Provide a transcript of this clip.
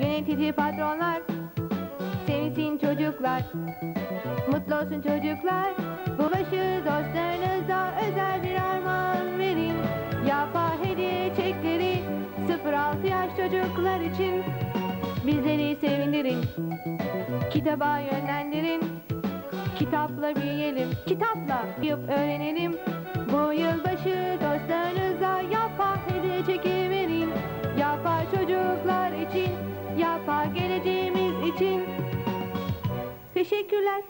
Sevgili patronlar, sevinsin çocuklar. Mutlu olsun çocuklar. Bu başı dostlarınıza özel bir armağan verin. Yapa hediye çekleri 0-6 yaş çocuklar için. Bizleri sevindirin. Kitaba yönlendirin. Kitapla büyüyelim. Kitapla büyüyüp öğrenelim. İçin. Teşekkürler.